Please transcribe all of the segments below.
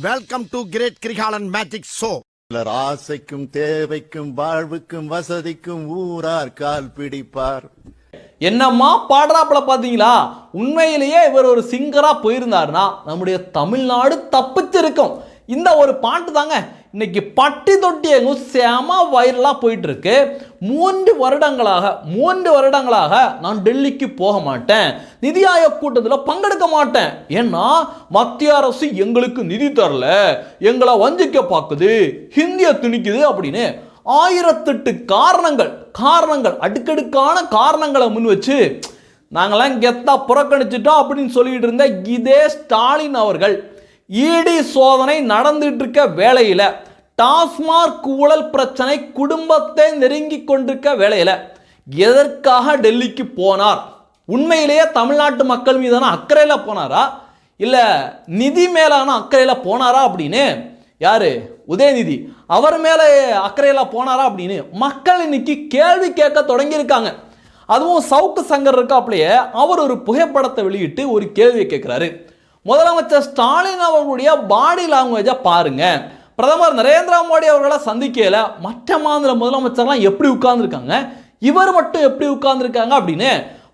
Welcome to great Kirikalan magic show சிலர் ஆசைக்கும் தேவைக்கும் வாழ்வுக்கும் வசதிக்கும் ஊரார் கால் பிடிப்பார். என்னம்மா பாடுறாப்புல பார்த்தீங்களா உண்மையிலேயே இவர் ஒரு சிங்கரா போயிருந்தாருன்னா நம்முடைய தமிழ்நாடு தப்பிச்சிருக்கும். இந்த ஒரு பாட்டு தாங்க இன்னைக்கு பட்டி தொட்டி எங்கும் செம வைரலாக போயிட்டுருக்கு. மூன்று வருடங்களாக மூன்று வருடங்களாக நான் டெல்லிக்கு போக மாட்டேன். நிதி ஆயோக் கூட்டத்தில் பங்கெடுக்க மாட்டேன். ஏன்னா மத்திய அரசு எங்களுக்கு நிதி தரல. எங்களை வஞ்சிக்க பார்க்குது ஹிந்தியை திணிக்குது அப்படின்னு ஆயிரத்தெட்டு காரணங்கள் காரணங்கள் அடுக்கடுக்கான காரணங்களை முன் வச்சு நாங்களாம் கெத்தா புறக்கணிச்சிட்டோம் அப்படின்னு சொல்லிட்டு இருந்த இதே ஸ்டாலின் அவர்கள் இடி சோதனை நடந்துட்டு இருக்க வேளையில் டாஸ்மாக் ஊழல் பிரச்சனை குடும்பத்தை நெருங்கி கொண்டிருக்க வேளையில் எதற்காக டெல்லிக்கு போனார்? உண்மையிலேயே தமிழ்நாட்டு மக்கள் மீதான அக்கறையில் போனாரா? இல்லை நிதி மேலான அக்கறையில் போனாரா அப்படின்னு? யாரு? உதயநிதி. அவர் மேலே அக்கறையில் போனாரா அப்படின்னு? மக்கள் இன்னைக்கு கேள்வி கேட்க தொடங்கியிருக்காங்க. அதுவும் சவுக்கு சங்கர் இருக்காப்லையே அவர் ஒரு புகைப்படத்தை வெளியிட்டு ஒரு கேள்வியை கேட்குறாரு. முதலமைச்சர் ஸ்டாலின் அவர்களுடைய பாடி லாங்குவேஜை பாருங்கள் பிரதமர் நரேந்திர மோடி அவர்களை சந்திக்கையில் மற்ற மாநில முதலமைச்சர்லாம் எப்படி உட்கார்ந்துருக்காங்க? இவர் மட்டும் எப்படி உட்கார்ந்துருக்காங்க அப்படின்னு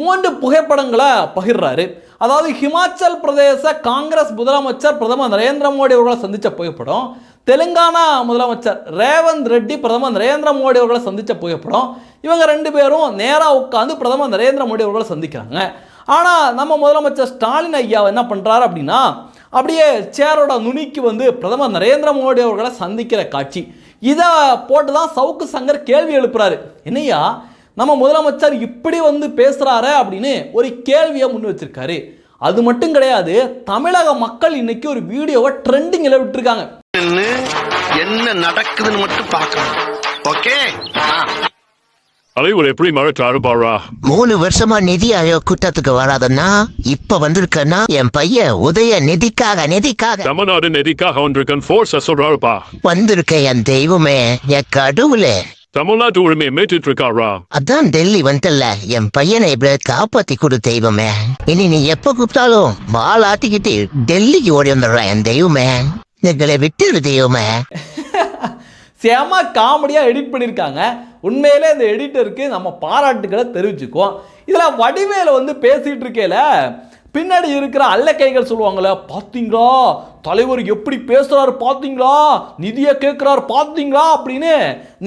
மூன்று புகைப்படங்களை பகிர்றாரு. அதாவது ஹிமாச்சல் பிரதேச காங்கிரஸ் முதலமைச்சர் பிரதமர் நரேந்திர மோடி அவர்களை சந்தித்த புகைப்படம் தெலுங்கானா முதலமைச்சர் ரேவந்த் ரெட்டி பிரதமர் நரேந்திர மோடி அவர்களை சந்தித்த புகைப்படம் இவங்க ரெண்டு பேரும் நேராக உட்காந்து பிரதமர் நரேந்திர மோடி அவர்களை சந்திக்கிறாங்க. ஆனால் நம்ம முதலமைச்சர் ஸ்டாலின் ஐயா என்ன பண்ணுறாரு அப்படின்னா அப்படியே சேரோட நுனிக்கு வந்து பிரதமர் நரேந்திர மோடி அவர்களை சந்திக்கிற காட்சி. இதை போட்டு தான் சவுக்கு சங்கர் கேள்வி எழுப்புறாரு. என்னையா நம்ம முதலமைச்சர் இப்படி வந்து பேசுகிறாரு அப்படின்னு ஒரு கேள்வியை முன் வச்சிருக்காரு. அது மட்டும் கிடையாது தமிழக மக்கள் இன்னைக்கு ஒரு வீடியோவை ட்ரெண்டிங்கில் விட்டுருக்காங்க. என்ன நடக்குதுன்னு மட்டும் பார்க்கணும். ஓகே அலைவர் எப்படி மறக்காரு பாரா மூணு வருஷமா நிதி ஆயோக் கூட்டத்துக்கு வராதன்னா இப்ப வந்திருக்கனா என் பையன் உதய நிதிக்காக நிதிக்காக. தமிழ்நாடு நெறிக்காக வந்திருக்கன் ஃபோர்ஸ் சொல்றாருப்பா. வந்திருக்க என் தெய்வமே என் கடவுளே. தமிழ்நாட்டு உரிமையை மீட்டுட்டு இருக்காரா அதான் டெல்லி வந்துட்டல என் பையனை இப்படி காப்பாத்தி கொடு தெய்வமே. இனி நீ எப்ப கூப்பிட்டாலும் வால் ஆட்டிக்கிட்டு டெல்லிக்கு ஓடி வந்துடுறேன் என் தெய்வமே. எங்களை விட்டுரு தெய்வமே. செம காமெடியாக எடிட் பண்ணியிருக்காங்க உண்மையிலே இந்த எடிட்டருக்கு நம்ம பாராட்டுகளை தெரிவிச்சுக்குவோம். இதில் வடிவேல வந்து பேசிகிட்டு இருக்கையில் பின்னாடி இருக்கிற அல்லக்கைகள் சொல்லுவாங்களே பார்த்தீங்களா தலைவர் எப்படி பேசுகிறாரு பார்த்தீங்களா நிதியை கேட்குறாரு பார்த்தீங்களா அப்படின்னு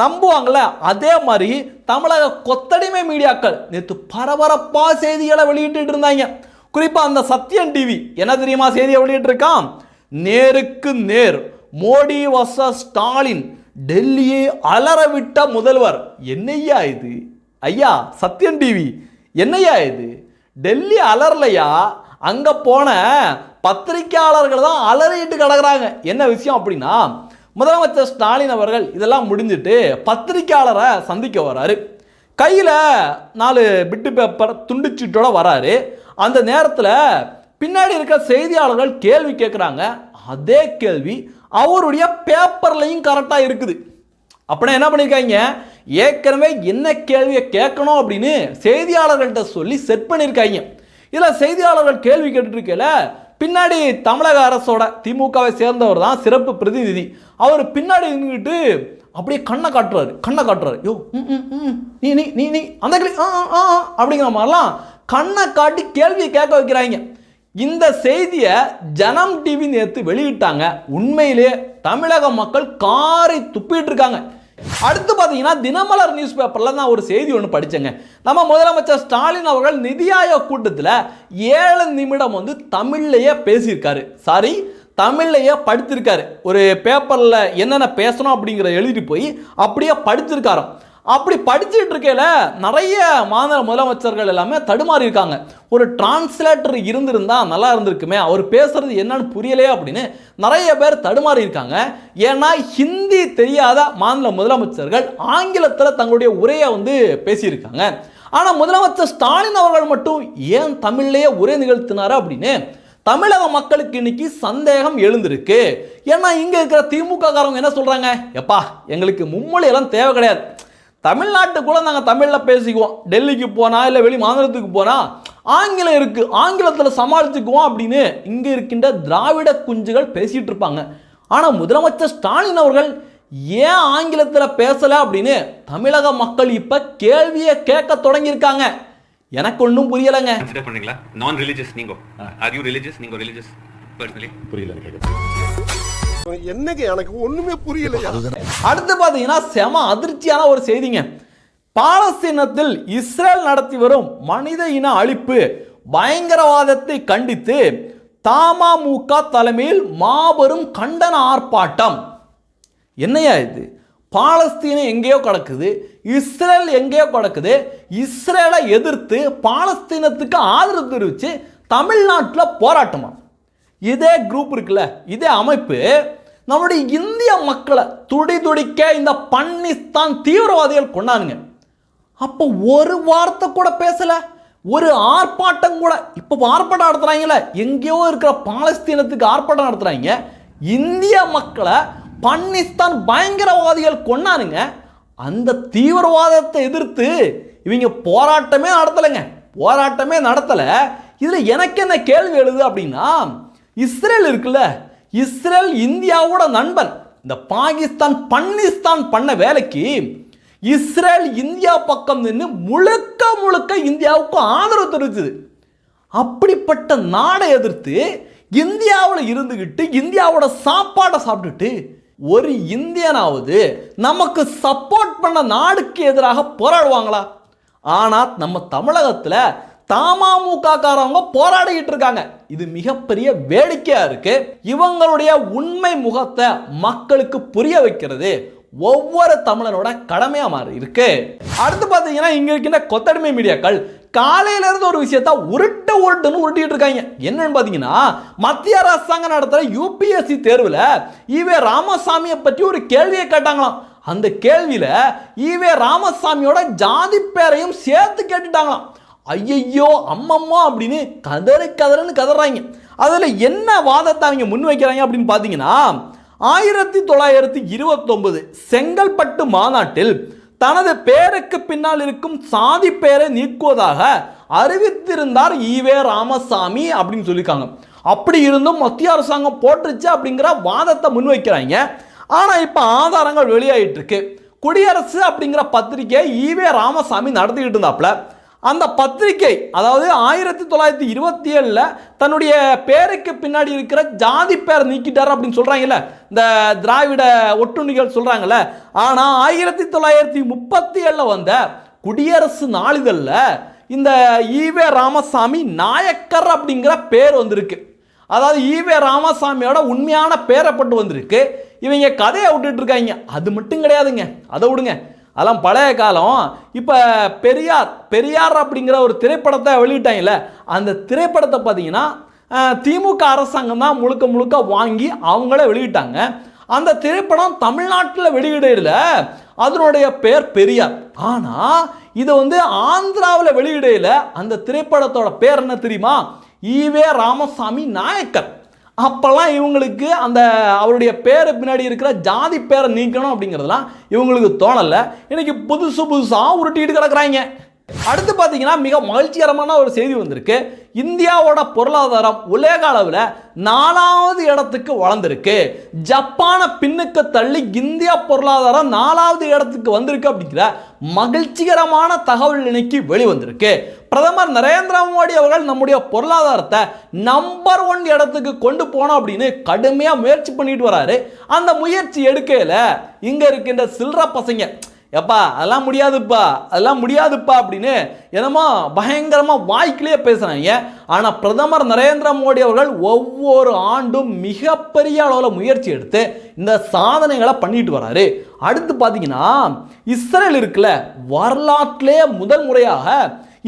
நம்புவாங்கள்ல அதே மாதிரி தமிழக கொத்தடிமை மீடியாக்கள் நேற்று பரபரப்பாக செய்திகளை வெளியிட்டு இருந்தாங்க. குறிப்பாக அந்த சத்யன் டிவி என்ன தெரியுமா செய்தியை வெளியிட்டிருக்கான்? நேருக்கு நேர் மோடி வச ஸ்டாலின் டெல்லியை அலறவிட்ட முதல்வர். என்னையா இது? ஐயா சத்யன் டிவி. என்னையா இது? டெல்லி அலறலையா? அங்கே போன பத்திரிகையாளர்கள் தான் அலறிட்டு கிடக்குறாங்க. என்ன விஷயம் அப்படின்னா முதலமைச்சர் ஸ்டாலின் அவர்கள் இதெல்லாம் முடிஞ்சிட்டு பத்திரிக்கையாளரை சந்திக்க வராரு. கையில் நாலு பிட்டு பேப்பர் துண்டுச்சீட்டோட வராரு. அந்த நேரத்தில் பின்னாடி இருக்க செய்தியாளர்கள் கேள்வி கேட்குறாங்க அதே கேள்வி அவருடைய பேப்பர்லையும் கரெக்டாக இருக்குது. அப்படின்னா என்ன பண்ணியிருக்காங்க ஏற்கனவே என்ன கேள்வியை கேட்கணும் அப்படின்னு செய்தியாளர்கள்ட்ட சொல்லி செட் பண்ணியிருக்காங்க இதில் செய்தியாளர்கள் கேள்வி கேட்டுருக்கல பின்னாடி தமிழக அரசோட திமுகவை சேர்ந்தவர் தான் சிறப்பு பிரதிநிதி. அவர் பின்னாடி நின்றுக்கிட்டு அப்படியே கண்ணை காட்டுறாரு கண்ணை காட்டுறாரு. யோ ம், ம், ம், நீ நீ நீ நீ அந்த கிளி ஆ ஆ, ஆ ஆ, அப்படிங்கிற மாதிரிலாம் கண்ணை காட்டி கேள்வியை கேட்க வைக்கிறாங்க. இந்த செய்தியை ஜனம் டிவி நேற்று வெளியிட்டாங்க. உண்மையிலே தமிழக மக்கள் காரை துப்பிட்டு இருக்காங்க. அடுத்து பார்த்தீங்கன்னா தினமலர் நியூஸ் பேப்பரில் நான் ஒரு செய்தி ஒன்று படித்தேங்க நம்ம முதலமைச்சர் ஸ்டாலின் அவர்கள் நிதி ஆயோக் கூட்டத்தில் ஏழு நிமிடம் வந்து தமிழ்லையே பேசியிருக்காரு. சாரி தமிழ்லையே படித்திருக்காரு. ஒரு பேப்பரில் என்னென்ன பேசணும் அப்படிங்கிறத எழுதிட்டு போய் அப்படியே படிச்சிருக்காராம் அப்படி படிச்சுட்டு இருக்கையில் நிறைய மாநில முதலமைச்சர்கள் எல்லாமே தடுமாறி இருக்காங்க. ஒரு டிரான்ஸ்லேட்டர் இருந்திருந்தா நல்லா இருந்திருக்குமே அவர் பேசுறது என்னன்னு புரியலையே அப்படின்னு நிறைய பேர் தடுமாறி இருக்காங்க. ஏன்னா ஹிந்தி தெரியாத மாநில முதலமைச்சர்கள் ஆங்கிலத்தில் தங்களுடைய உரையை வந்து பேசியிருக்காங்க. ஆனால் முதலமைச்சர் ஸ்டாலின் அவர்கள் மட்டும் ஏன் தமிழ்லேயே உரை நிகழ்த்தினாரு அப்படின்னு தமிழக மக்களுக்கு இன்னைக்கு சந்தேகம் எழுந்திருக்கு. ஏன்னா இங்கே இருக்கிற திமுக காரங்க என்ன சொல்கிறாங்க எப்பா எங்களுக்கு மும்மொழியெல்லாம் தேவை கிடையாது. தமிழ்நாட்டுக்குள்ள நாங்கள் தமிழில் பேசிக்குவோம். டெல்லிக்கு போனா இல்லை வெளி மாநிலத்துக்கு போனா ஆங்கிலம் இருக்கு. ஆங்கிலத்தில் சமாளிச்சுக்குவோம் அப்படின்னு இங்கே இருக்கின்ற திராவிட குஞ்சுகள் பேசிட்டு இருப்பாங்க. ஆனால் முதலமைச்சர் ஸ்டாலின் அவர்கள் ஏன் ஆங்கிலத்தில் பேசலை அப்படின்னு தமிழக மக்கள் இப்போ கேள்வியை கேட்க தொடங்கியிருக்காங்க. எனக்கு ஒன்றும் புரியலைங்க. கன்சிடர் நான் ரிலிஜியஸ் நீங்க. ஆர் யூ ரிலிஜியஸ் நீங்க ரிலிஜியஸ் பர்சனலி என்னங்க எனக்கு ஒண்ணுமே புரியலையா? அடுத்து பார்த்தீங்கன்னா செம அதிர்ச்சியான ஒரு செய்திங்க. பாலஸ்தீனத்தில் இஸ்ரேல் நடத்தி வரும் மனித இன அழிப்பு பயங்கரவாதத்தை கண்டித்து தமாமுக தலைமையில் மாபெரும் கண்டன ஆர்ப்பாட்டம். என்னையா இது? பாலஸ்தீனம் எங்கேயோ கிடக்குது இஸ்ரேல் எங்கேயோ கிடக்குது இஸ்ரேலை எதிர்த்து பாலஸ்தீனத்துக்கு ஆதரவு தெரிவித்து தமிழ்நாட்டில் போராட்டமா? இதே குரூப் இருக்குல்ல இதே அமைப்பு நம்முடைய இந்திய மக்களை துடி துடிக்க இந்த பன்னிஸ்தான் தீவிரவாதிகள் கொண்டானுங்க. அப்போ ஒரு வார்த்தை கூட பேசலை ஒரு ஆர்ப்பாட்டம் கூட. இப்போ ஆர்ப்பாட்டம் நடத்துகிறாங்கல்ல எங்கேயோ இருக்கிற பாலஸ்தீனத்துக்கு ஆர்ப்பாட்டம் நடத்துகிறாங்க இந்திய மக்களை பன்னிஸ்தான் பயங்கரவாதிகள் கொண்டானுங்க அந்த தீவிரவாதத்தை எதிர்த்து இவங்க போராட்டமே நடத்தலைங்க. போராட்டமே நடத்தலை. இதில் எனக்கு என்ன கேள்வி எழுது அப்படின்னா இஸ்ரேல் இருக்குல்ல? இஸ்ரேல் இந்தியாவோட நண்பன். இந்த பாகிஸ்தான் பன்னிஸ்தான் பண்ண வேலைக்கு இஸ்ரேல் இந்தியா பக்கம் நின்று முழுக்க முழுக்க இந்தியாவுக்கு ஆதரவு தெரிவிச்சது அப்படிப்பட்ட நாடை எதிர்த்து இந்தியாவில் இருந்துக்கிட்டு இந்தியாவோட சாப்பாடை சாப்பிட்டுட்டு ஒரு இந்தியனாவது நமக்கு சப்போர்ட் பண்ண நாடுக்கு எதிராக போராடுவாங்களா? ஆனால் நம்ம தமிழகத்தில் தமமுகாரவங்க போராடிக்கிட்டு இருக்காங்க. இது மிகப்பெரிய வேடிக்கையா இருக்கு. இவங்களுடைய உண்மை முகத்தை மக்களுக்கு புரிய வைக்கிறது. ஒவ்வொரு தமிழனோட கடமையா மாறி இருக்கு. அடுத்து பார்த்தீங்கன்னா இங்க இருக்கின்ற கொத்தடிமை மீடியாக்கள் காலையில இருந்து ஒரு விஷயத்த உருட்டு உருட்டுன்னு உருட்டிட்டு இருக்காங்க. என்னன்னு பார்த்தீங்கன்னா மத்திய அரசாங்கம் நடத்துற யூபிஎஸ்சி தேர்வில் ஈவே ராமசாமியை பற்றி ஒரு கேள்வியை கேட்டாங்களாம். அந்த கேள்வியில ஈவே ராமசாமியோட ஜாதி பேரையும் சேர்த்து கேட்டுட்டாங்களாம். ஐயையோ அம்மம்மா அப்படின்னு கதறு கதறன்னு கதறாங்க. அதில் என்ன வாதத்தை அவங்க முன்வைக்கிறாங்க அப்படின்னு பார்த்தீங்கன்னா ஆயிரத்தி தொள்ளாயிரத்தி இருபத்தொன்பது செங்கல்பட்டு மாநாட்டில் தனது பேருக்கு பின்னால் இருக்கும் சாதி பெயரை நீக்குவதாக அறிவித்திருந்தார் ஈவே ராமசாமி அப்படின்னு சொல்லியிருக்காங்க. அப்படி இருந்தும் மத்திய அரசாங்கம் போட்டுருச்சு அப்படிங்கிற வாதத்தை முன்வைக்கிறாங்க ஆனால் இப்போ ஆதாரங்கள் வெளியாயிட்டு இருக்கு. குடியரசு அப்படிங்கிற பத்திரிகையை ஈவே ராமசாமி நடத்திக்கிட்டு இருந்தாப்புல அந்த பத்திரிகை அதாவது ஆயிரத்தி தொள்ளாயிரத்தி இருபத்தி ஏழில் தன்னுடைய பேருக்கு பின்னாடி இருக்கிற ஜாதி பேரை நீக்கிட்டார் அப்படின்னு சொல்கிறாங்கல்ல இந்த திராவிட ஒட்டுண்ணிகள் சொல்கிறாங்கல்ல ஆனால் ஆயிரத்தி தொள்ளாயிரத்தி முப்பத்தி ஏழில் வந்த குடியரசு நாளிதழில் இந்த ஈவே ராமசாமி நாயக்கர் அப்படிங்கிற பேர் வந்திருக்கு. அதாவது ஈவே ராமசாமியோட உண்மையான பேரப்பட்டு வந்திருக்கு. இவங்க கதையை விட்டுட்டு இருக்காங்க. அது மட்டும் கிடையாதுங்க. அதை விடுங்க. அதெல்லாம் பழைய காலம். இப்போ பெரியார் பெரியார் அப்படிங்கிற ஒரு திரைப்படத்தை வெளியிட்டாங்கல்ல அந்த திரைப்படத்தை பார்த்தீங்கன்னா திமுக அரசாங்கம் தான் முழுக்க முழுக்க வாங்கி அவங்களே வெளியிட்டாங்க. அந்த திரைப்படம் தமிழ்நாட்டில் வெளியிடையில் அதனுடைய பெயர் பெரியார். ஆனால் இது வந்து ஆந்திராவில் வெளியிடையில் அந்த திரைப்படத்தோட பேர் என்ன தெரியுமா? ஈவே ராமசாமி நாயக்கர். அப்போல்லாம் இவங்களுக்கு அந்த அவருடைய பேரை பின்னாடி இருக்கிற ஜாதி பேரை நீக்கணும் அப்படிங்கிறதுலாம் இவங்களுக்கு தோணலை. இன்றைக்கி புதுசு புதுசாக உருட்டிட்டு கிடக்குறாங்க. அடுத்து பார்த்தீங்கன்னா மிக மகிழ்ச்சிகரமான ஒரு செய்தி வந்திருக்கு. இந்தியாவோட பொருளாதாரம் உலக அளவில் நாலாவது இடத்துக்கு வளர்ந்துருக்கு. ஜப்பானை பின்னுக்கு தள்ளி இந்தியா பொருளாதாரம் நாலாவது இடத்துக்கு வந்திருக்கு அப்படிங்கிற மகிழ்ச்சிகரமான தகவல் இன்னைக்கு வெளிவந்திருக்கு. பிரதமர் நரேந்திர மோடி அவர்கள் நம்முடைய பொருளாதாரத்தை நம்பர் ஒன் இடத்துக்கு கொண்டு போனோம் அப்படின்னு கடுமையாக முயற்சி பண்ணிட்டு வராரு. அந்த முயற்சி எடுக்கையில் இங்கே இருக்கின்ற சில்லற பசங்க எப்பா அதெல்லாம் முடியாதுப்பா அதெல்லாம் முடியாதுப்பா அப்படின்னு என்னமோ பயங்கரமாக வாய்க்கிலேயே பேசுகிறாங்க ஆனால் பிரதமர் நரேந்திர மோடி அவர்கள் ஒவ்வொரு ஆண்டும் மிகப்பெரிய அளவில் முயற்சி எடுத்து இந்த சாதனைகளை பண்ணிட்டு வராரு. அடுத்து பார்த்தீங்கன்னா இஸ்ரேல் இருக்குல்ல வரலாற்றிலே முதல் முறையாக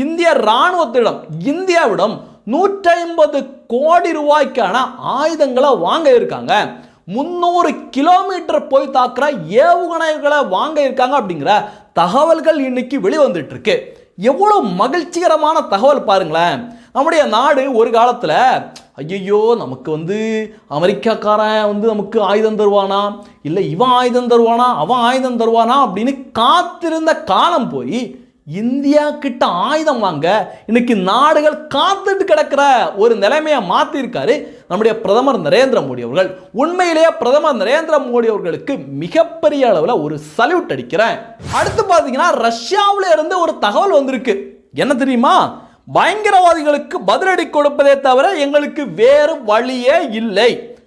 இந்திய இராணுவத்திடம் இந்தியாவிடம் நூற்றி ஐம்பது கோடி ரூபாய்க்கான ஆயுதங்களை வாங்க இருக்காங்க. முந்நூறு கிலோமீட்டர் போய் தாக்குற ஏவுகணைகளை வாங்க இருக்காங்க அப்படிங்கிற தகவல்கள் இன்னைக்கு வெளிவந்துட்டு இருக்கு எவ்வளோ மகிழ்ச்சிகரமான தகவல் பாருங்களேன். நம்முடைய நாடு ஒரு காலத்தில் ஐயையோ நமக்கு வந்து அமெரிக்காக்காரன் வந்து நமக்கு ஆயுதம் தருவானா? இல்லை இவன் ஆயுதம் தருவானா? அவன் ஆயுதம் தருவானா? அப்படின்னு காத்திருந்த காலம் போய் இந்தியா கிட்ட ஆயுதம் வாங்க இன்னைக்கு நாடுகள் காத்துட்டு கிடக்கிற ஒரு நிலைமையை மாத்திருக்காரு நம்முடைய பிரதமர் நரேந்திர மோடி அவர்கள். உண்மையிலேயே பிரதமர் நரேந்திர மோடி அவர்களுக்கு மிகப்பெரிய அளவில் ஒரு சல்யூட் அடிக்கிறேன். அடுத்து பார்த்தீங்கன்னா ரஷ்யாவில் இருந்து ஒரு தகவல் வந்திருக்கு. என்ன தெரியுமா? பயங்கரவாதிகளுக்கு பதிலடி கொடுப்பதே தவிர எங்களுக்கு வேறு வழியே இல்லை.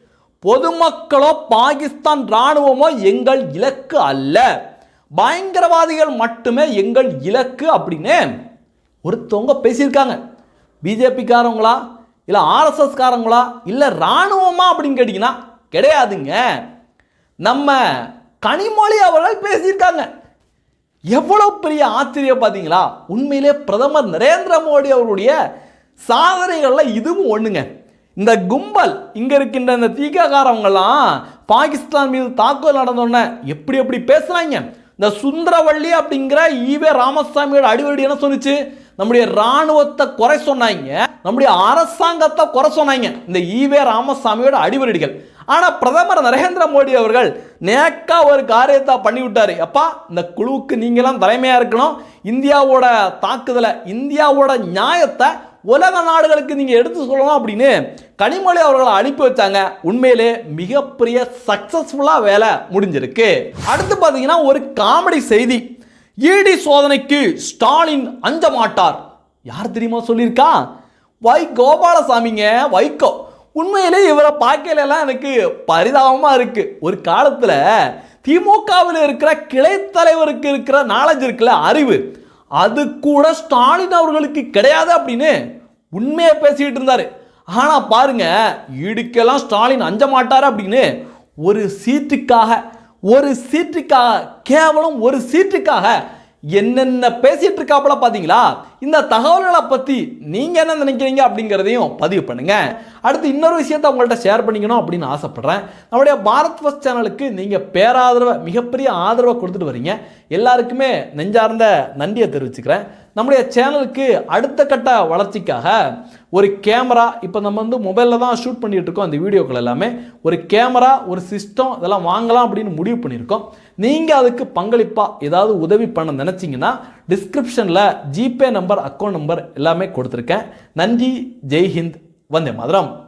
பொதுமக்களோ பாகிஸ்தான் ராணுவமோ எங்கள் இலக்கு அல்ல. பயங்கரவாதிகள் மட்டுமே எங்கள் இலக்கு அப்படின்னு ஒருத்தவங்க பேசியிருக்காங்க. பிஜேபிக்காரங்களா இல்லை ஆர்எஸ்எஸ்காரங்களா இல்லை இராணுவமா அப்படின்னு கேட்டிங்கன்னா கிடையாதுங்க. நம்ம கனிமொழி அவர்கள் பேசியிருக்காங்க. எவ்வளோ பெரிய ஆச்சரியம் பார்த்தீங்களா? உண்மையிலே பிரதமர் நரேந்திர மோடி அவருடைய சாதனைகளில் இதுவும் ஒன்றுங்க இந்த கும்பல் இங்கே இருக்கின்ற இந்த தீக்காக்காரவங்கெல்லாம் பாகிஸ்தான் மீது தாக்குதல் நடந்தோடனே எப்படி எப்படி பேசுகிறாங்க இந்த சுந்தரவள்ளி அப்படிங்கிற ஈவே ராமசாமியோட அடிவடி என்ன சொன்னுச்சு? நம்முடைய ராணுவத்தை குறை சொன்னாங்க. நம்முடைய அரசாங்கத்தை குறை சொன்னாங்க. இந்த ஈவே ராமசாமியோட அடிவரடிகள். ஆனால் பிரதமர் நரேந்திர மோடி அவர்கள் நேக்கா ஒரு காரியத்தை பண்ணிவிட்டார். அப்பா இந்த குழுவுக்கு நீங்களாம் தலைமையாக இருக்கணும். இந்தியாவோட தாக்குதலை இந்தியாவோட நியாயத்தை உலக நாடுகளுக்கு நீங்கள் எடுத்து சொல்லணும் அப்படின்னு கனிமொழி அவர்களை அனுப்பி வச்சாங்க. உண்மையிலே மிகப்பெரிய சக்ஸஸ்ஃபுல்லாக வேலை முடிஞ்சிருக்கு. அடுத்து பார்த்தீங்கன்னா ஒரு காமெடி செய்தி. ஈடி சோதனைக்கு ஸ்டாலின் அஞ்ச மாட்டார் யார் தெரியுமா சொல்லியிருக்கா? வை கோபாலசாமிங்க வைகோ. உண்மையிலே இவரை பார்க்கையில எல்லாம் எனக்கு பரிதாபமாக இருக்கு. ஒரு காலத்தில் திமுகவில் இருக்கிற கிளை தலைவருக்கு இருக்கிற நாலேஜ் இருக்குல்ல அறிவு. அது கூட ஸ்டாலின் அவர்களுக்கு கிடையாது அப்படின்னு உண்மையை பேசிக்கிட்டு இருந்தார். ஆனால் பாருங்க இடுக்கெல்லாம் ஸ்டாலின் அஞ்ச மாட்டார் அப்படின்னு ஒரு சீட்டுக்காக ஒரு சீட்டுக்காக கேவலம் ஒரு சீட்டுக்காக என்னென்ன பேசிட்டு இருக்காப்புல பார்த்தீங்களா இந்த தகவல்களை பற்றி நீங்கள் என்ன நினைக்கிறீங்க அப்படிங்கிறதையும் பதிவு பண்ணுங்கள் அடுத்து இன்னொரு விஷயத்தை உங்கள்கிட்ட ஷேர் பண்ணிக்கணும் அப்படின்னு ஆசைப்பட்றேன். நம்முடைய பாரத் ஃபஸ்ட் சேனலுக்கு நீங்கள் பேராதரவை மிகப்பெரிய ஆதரவை கொடுத்துட்டு வரீங்க. எல்லாருக்குமே நெஞ்சார்ந்த நன்றியை தெரிவிச்சுக்கிறேன். நம்முடைய சேனலுக்கு அடுத்த கட்ட வளர்ச்சிக்காக ஒரு கேமரா இப்போ நம்ம வந்து மொபைலில் தான் ஷூட் பண்ணிகிட்டு இருக்கோம் அந்த வீடியோக்கள் எல்லாமே. ஒரு கேமரா ஒரு சிஸ்டம் இதெல்லாம் வாங்கலாம் அப்படின்னு முடிவு பண்ணியிருக்கோம். நீங்கள் அதுக்கு பங்களிப்பாக ஏதாவது உதவி பண்ண நினச்சிங்கன்னா டிஸ்கிரிப்ஷனில் ஜிபே நம்பர் அக்கௌண்ட் நம்பர் எல்லாமே கொடுத்துருக்கேன். நன்றி ஜெய்ஹிந்த் வந்தே மாதிரம்.